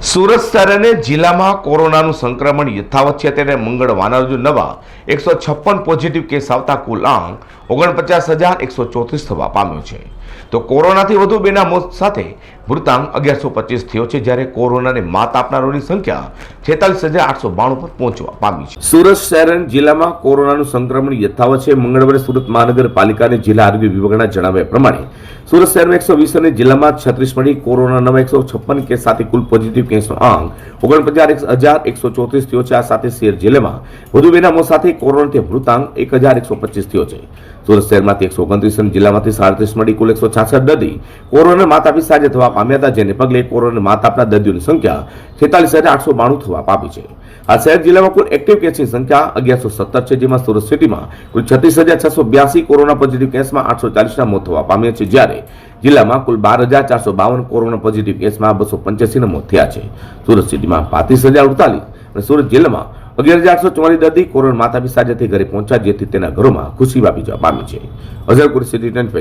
સુરત શહેર અને જિલ્લામાં કોરોનાનું સંક્રમણ યથાવત છે ત્યારે મંગળવારના રોજ નવા એકસો છપ્પન પોઝિટિવ કેસ આવતા કુલ આંક ઓગણપચાસ હજાર એકસો ચોત્રીસ થવા પામ્યો છે. તો કોરોનાથી વધુ બેના મોત સાથે મૃતાંક અગિયારસો પચીસ થયો છે જ્યારે કોરોનાને માત આપનારોની સંખ્યા છેતાલીસ હજાર આઠસો બાણું પર પહોંચવા પામી છે. સુરત શહેર અને જિલ્લામાં કોરોનાનું સંક્રમણ યથાવત છે. મંગળવારે સુરત મહાનગરપાલિકા જિલ્લા આરોગ્ય વિભાગના જણાવ્યા પ્રમાણે સુરત શહેરમાં એકસો વીસ અને જિલ્લામાં છત્રીસ મળી. કોરોના નવા એકસો છપ્પન કેસ સાથે કુલ પોઝિટિવ કેસનો આંક. ઓગણપચાસ, હજાર એકસો ચોત્રીસ થયો છે. આ સાથે શેર જિલ્લામાં વધુ બેના મોત સાથે કોરોનાથી મૃતાંક એક હજાર એકસો પચીસ થયો છે. સુરત શહેરમાંથી એકસો ઓગણત્રીસ અને જિલ્લામાંથી સાડત્રીસ મળી કુલ એકસો છાસઠ દર્દી. કોરોના માત આપી સાજા થવા પામ્યા હતા, જેને પગલે કોરોના માત આપનાર દર્દીઓની સંખ્યા છેતાલીસ હજાર આઠસો બાણું થવા પામી છે. આ શહેર જિલ્લામાં કુલ એક્ટિવ કેસની સંખ્યા અગિયારસો સત્તર છે, જેમાં સુરત સિટીમાં કુલ છત્રીસ હજાર છસો બ્યાસી કોરોના પોઝિટિવ કેસમાં આઠસો ચાલીસના મોત થવા પામ્યા છે. જ્યારે જિલ્લામાં કુલ બાર હજાર ચારસો બાવન કોરોના પોઝિટિવ કેસમાં બસો પંચ્યાસીના મોત થયા છે. સુરત સિટીમાં પાંત્રીસ હજાર અડતાલીસ અને સુરત જિલ્લામાં અગિયાર હજાર આઠસો ચુમ્માલીસ દર્દી કોરોના માતા પિતા સાજાથી ઘરે પહોંચ્યા, જેથી તેના ઘરોમાં ખુશી વ્યાપી જવા પામી છે. અઝરપુર સિટી ટેન્ટ